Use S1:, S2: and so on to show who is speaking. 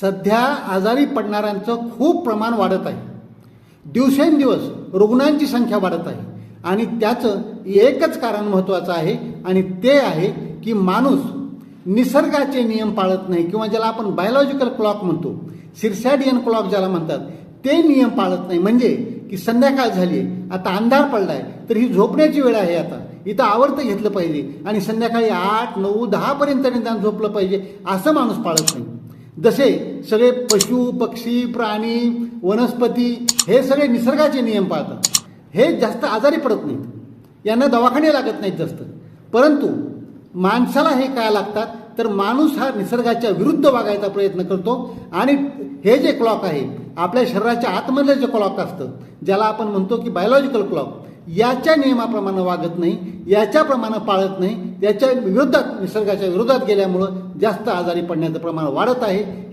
S1: सध्या आजारी पडणाऱ्यांचं खूप प्रमाण वाढत आहे. दिवसेंदिवस रुग्णांची संख्या वाढत आहे. आणि त्याचं एकच कारण महत्त्वाचं आहे आणि ते आहे की माणूस निसर्गाचे नियम पाळत नाही किंवा ज्याला आपण बायोलॉजिकल क्लॉक म्हणतो सिरसॅडियन क्लॉक ज्याला म्हणतात ते नियम पाळत नाही. म्हणजे की संध्याकाळ झाली आता अंधार पडलाय तर ही झोपण्याची वेळ आहे आता. इथं आवर्त घेतलं पाहिजे आणि संध्याकाळी आठ नऊ दहापर्यंत निदान झोपलं पाहिजे असं माणूस पाळत नाही. जसे सगळे पशु पक्षी प्राणी वनस्पती हे सगळे निसर्गाचे नियम पाळतात. हे जास्त आजारी पडत नाहीत. यांना दवाखाने लागत नाहीत जास्त. परंतु माणसाला हे काय लागतात? तर माणूस हा निसर्गाच्या विरुद्ध वागायचा प्रयत्न करतो आणि हे जे क्लॉक आहे आपल्या शरीराच्या आतमधलं जे क्लॉक असतं ज्याला आपण म्हणतो की बायोलॉजिकल क्लॉक याच्या नियमाप्रमाणे वागत नाही याच्याप्रमाणे पाळत नाही याच्या विरोधात निसर्गाच्या विरोधात गेल्यामुळं जास्त आजारी पडण्याचं प्रमाण वाढत आहे.